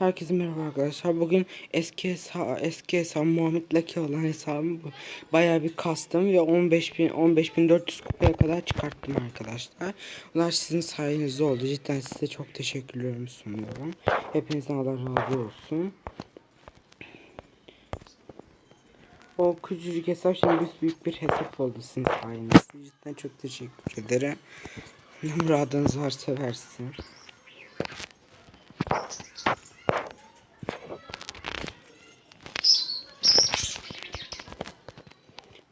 Herkese merhaba arkadaşlar. Bugün eski hesap, eski hesap Muhammed Lucky olan hesabımı bayağı bir kastım ve 15.000 15.400 kupaya kadar çıkarttım arkadaşlar. Bunlar sizin sayenizde oldu. Cidden size çok teşekkürlerimi sunuyorum. Hepinizden Allah razı olsun. O küçücük hesap şimdi büyük bir hesap oldu sizin sayenizde. Cidden çok teşekkür ederim. Muradınız varsa versin.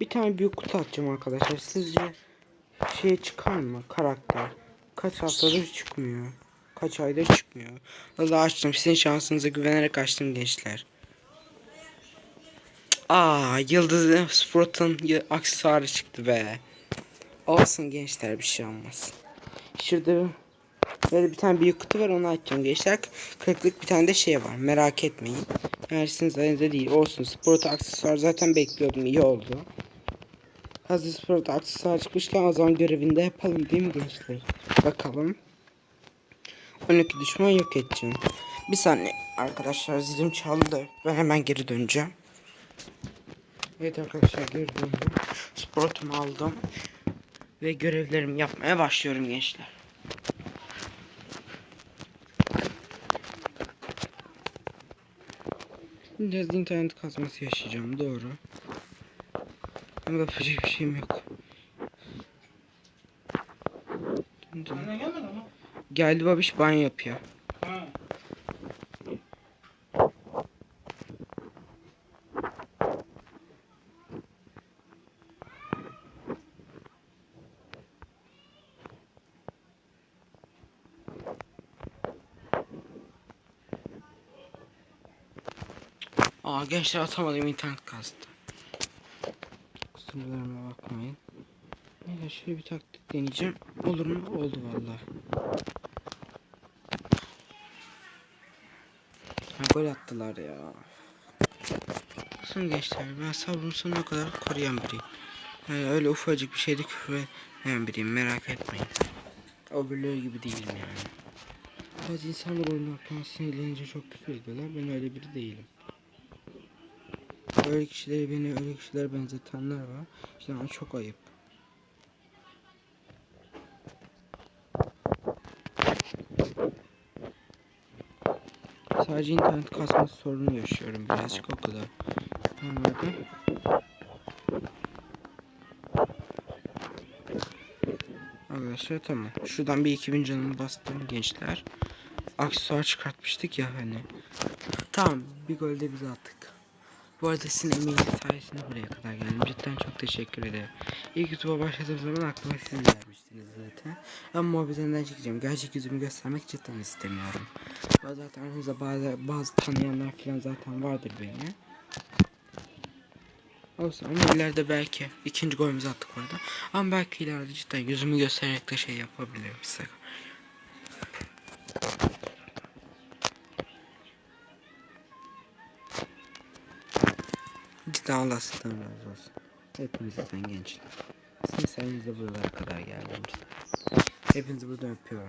Bir tane büyük kutu atacağım arkadaşlar. Sizce şey çıkar mı karakter? Kaç haftadır çıkmıyor. Kaç aydır çıkmıyor. Valla açtım. Sizin şansınıza güvenerek açtım gençler. Aa, Yıldız Sprot'un y- aksesuarı çıktı be. Olsun gençler bir şey olmaz. Şurada böyle bir tane büyük kutu var onu açacağım gençler. Kırıklık bir tane de şey var merak etmeyin. Yani sizin elinizde değil olsun. Sprot aksesuar zaten bekliyordum iyi oldu. Hazır Sprot aksesuar çıkmışken o zaman görevini de yapalım değil mi gençler? Bakalım. 12 düşman yok edeceğim. Bir saniye arkadaşlar zilim çaldı. Ben hemen geri döneceğim. Evet arkadaşlar geri döndüm. Sprotumu aldım. Ve görevlerimi yapmaya başlıyorum gençler. Biraz internet kasması yaşayacağım doğru. Ama yapacak bir şeyim yok. Annen gelmedi mi? Geldi babiş banyo yapıyor. Ha. Aa gençler atamadım internet kastı. Kusurlarıma bakmayın. Neyse şöyle bir taktik deneyeceğim. Olur mu? Oldu vallahi. Ha, gol attılar ya. Son gençler ben sabrımı sonuna kadar koruyan biriyim. Yani öyle ufacık bir şeyde küfür etmeyen biriyim merak etmeyin. Öbürleri gibi değilim yani. Bazı insanlar oynarken sinirlenince çok küfür ediyorlar. Ben öyle biri değilim. Öyle kişileri beni öyle kişiler benzetenler var. İşte ama çok ayıp. Sadece internet kasması sorunu yaşıyorum birazcık o kadar. Anladım. Arkadaşlar tamam. Şuradan bir 2000 canımı bastım gençler. Aksesuar çıkartmıştık ya hani. Tamam bir gol de biz attık. Bu arada sizin emeğiniz sayesinde buraya kadar geldim. Cidden çok teşekkür ederim. İlk YouTube'a başladığım zaman aklıma siz vermiştiniz zaten. Ama muhabbetinden çekeceğim. Gerçek yüzümü göstermek cidden istemiyorum. Zaten aranızda bazı, bazı tanıyanlar falan zaten vardır beni. Olsun ama ileride belki ikinci golümüzü attık orada. Ama belki ileride cidden yüzümü göstererek de şey yapabilirim size. Cidden Allah razı olsun. Hepinizden gençler. Sizin sayenizde buralara kadar geldim. Hepinizi buradan öpüyorum.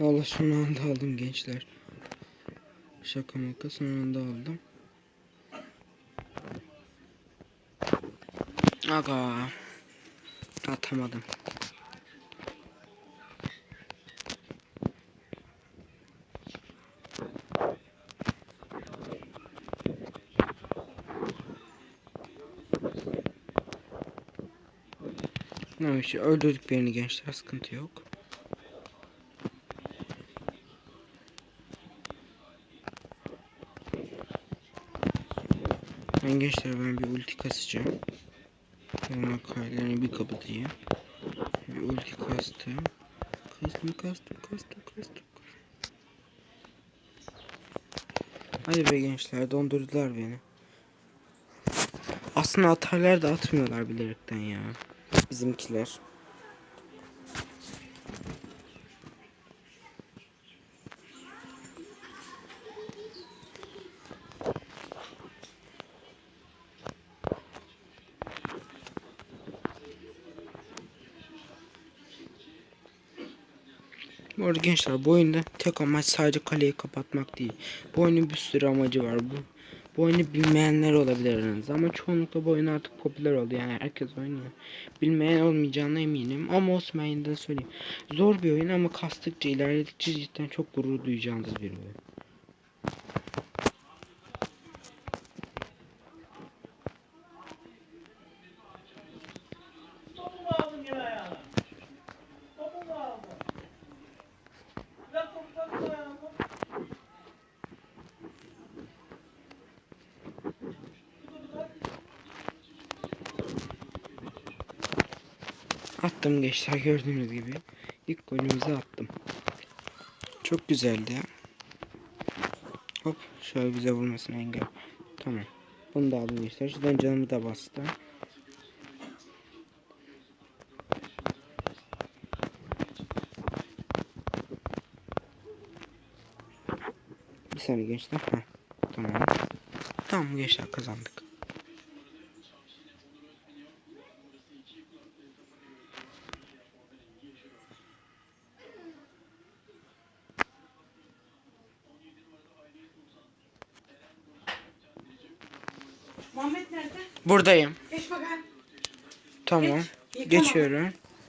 Allah son anda aldım gençler. Şaka maka son anda aldım. Aga. Atamadım. Neyse öldürdük birini gençler sıkıntı yok. Ben gençler ben bir ulti kasacağım. Ona kaylarını bir kapatayım. Bir ulti kastım. Kastım kastım kastım kastım. Hadi be gençler dondurdular beni. Aslında atarlar da atmıyorlar bilerekten ya. Bizimkiler. Bu arada gençler bu oyunda tek amaç sadece kaleyi kapatmak değil. Bu oyunun bir sürü amacı var. Bu, bu oyunu bilmeyenler olabilir aranızda ama çoğunlukla bu oyun artık popüler oldu yani herkes oynuyor. Bilmeyen olmayacağına eminim ama olsun ben yine de söyleyeyim. Zor bir oyun ama kastıkça ilerledikçe cidden çok gurur duyacağınız bir oyun. Attım gençler gördüğünüz gibi. İlk golümüzü attım. Çok güzeldi. Hop şöyle bize vurmasını engel. Tamam. Bunu da aldım gençler. Şuradan canımı da bastı. Bir saniye gençler. Heh, Tamam. Tamam gençler kazandık. Buradayım. Geç bakalım. Tamam. Geç. Geçiyorum.